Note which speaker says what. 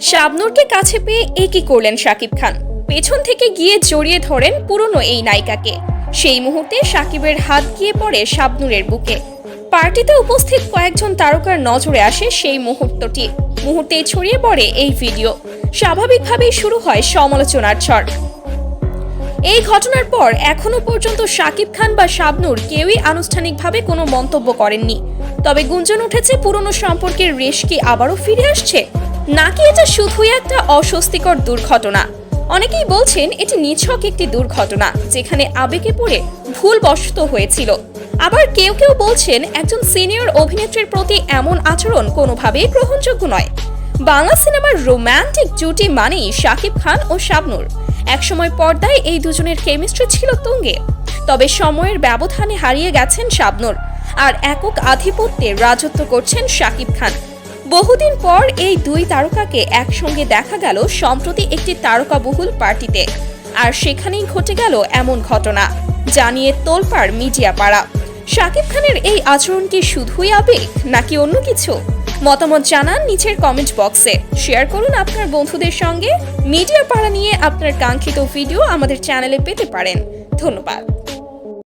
Speaker 1: শাবনূরকে কাছে পেয়ে একই করলেন শাকিব খান। পেছন থেকে গিয়ে জড়িয়ে ধরেন পুরনো এই নায়িকাকে। সেই মুহূর্তে শাকিবের হাত গিয়ে পড়ে শাবনূরের বুকে। পার্টিতে উপস্থিত কয়েকজন তারকার নজরে আসে সেই মুহূর্তটি। মুহূর্তে ছড়িয়ে পড়ে এই ভিডিও। স্বাভাবিকভাবেই শুরু হয় সমালোচনার ঝড়। এই ঘটনার পর এখনও পর্যন্ত শাকিব খান বা শাবনূর কেউই আনুষ্ঠানিকভাবে কোনো মন্তব্য করেননি। তবে গুঞ্জন উঠেছে পুরনো সম্পর্কের রেশ কি আবারও ফিরে আসছে? নাকি এটা শুধুই একটা অস্বস্তিকর দুর্ঘটনা? অনেকেই বলছেন এটি নিছক একটি দুর্ঘটনা, যেখানে আবেগে পড়ে ভুল বশত হয়েছিল। আবার কেউ কেউ বলছেন একজন সিনিয়র অভিনেত্রীর প্রতি এমন আচরণ কোনোভাবেই গ্রহণযোগ্য নয়। বাংলা সিনেমার রোম্যান্টিক জুটি মানেই শাকিব খান ও শাবনূর। একসময় পর্দায় এই দুজনের কেমিস্ট্রি ছিল তুঙ্গে। তবে সময়ের ব্যবধানে হারিয়ে গেছেন শাবনূর, আর একক আধিপত্যে রাজত্ব করছেন শাকিব খান। বহুদিন পর এই দুই তারকাকে একসঙ্গে দেখা গেল সম্প্রতি একটি তারকাবহুল পার্টিতে। আর সেখানেই ঘটে গেল এমন ঘটনা, জানিয়ে তোলপাড় মিডিয়া পাড়া শাকিব খানের এই আচরণ কি শুধুই আবেগ, নাকি অন্য কিছু? মতামত জানান নিচের কমেন্ট বক্সে শেয়ার করুন আপনার বন্ধুদের সঙ্গে। মিডিয়া পাড়া নিয়ে আপনার কাঙ্ক্ষিত ভিডিও আমাদের চ্যানেলে পেতে পারেন। ধন্যবাদ।